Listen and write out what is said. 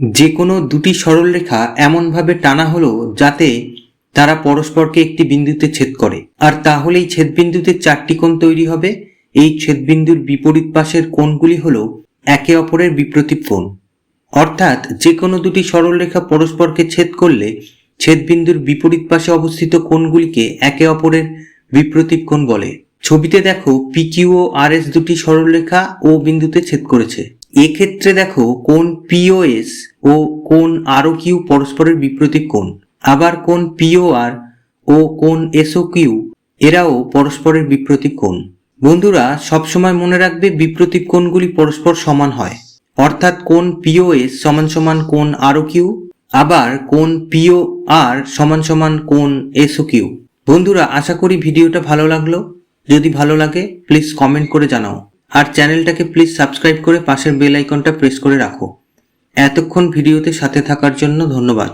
যে কোনো দুটি সরলরেখা এমনভাবে টানা হলো যাতে তারা পরস্পরকে একটি বিন্দুতে ছেদ করে। আর তাহলেই ছেদবিন্দুতে চারটি কোণ তৈরি হবে। এই ছেদবিন্দুর বিপরীত পাশের কোণগুলি হল একে অপরের বিপ্রতীপ কোণ। অর্থাৎ যে কোনো দুটি সরলরেখা পরস্পরকে ছেদ করলে ছেদবিন্দুর বিপরীত পাশে অবস্থিত কোণগুলিকে একে অপরের বিপ্রতীপ কোণ বলে। ছবিতে দেখো পিকিউ ও আর এস দুটি সরলরেখা ও বিন্দুতে ছেদ করেছে। এক্ষেত্রে দেখো, কোন পিওএস ও কোন আরও কিউ পরস্পরের বিপ্রতীপ কোণ আবার কোণ পিওআর ও কোণ এসও কিউ এরাও পরস্পরের বিপ্রতীপ কোণ বন্ধুরা, সবসময় মনে রাখবে বিপ্রতীপ কোণগুলি পরস্পর সমান হয়। অর্থাৎ কোণ পিওএস সমান সমান কোন আরও কিউ আবার কোন পিও আর সমান সমান কোণ এসও কিউ বন্ধুরা, আশা করি ভিডিওটা ভালো লাগল। যদি ভালো লাগে প্লিজ কমেন্ট করে জানাও। আর চ্যানেলটাকে প্লিজ সাবস্ক্রাইব করে পাশের বেল আইকনটা প্রেস করে রাখো। এতক্ষণ ভিডিওতে সাথে থাকার জন্য ধন্যবাদ।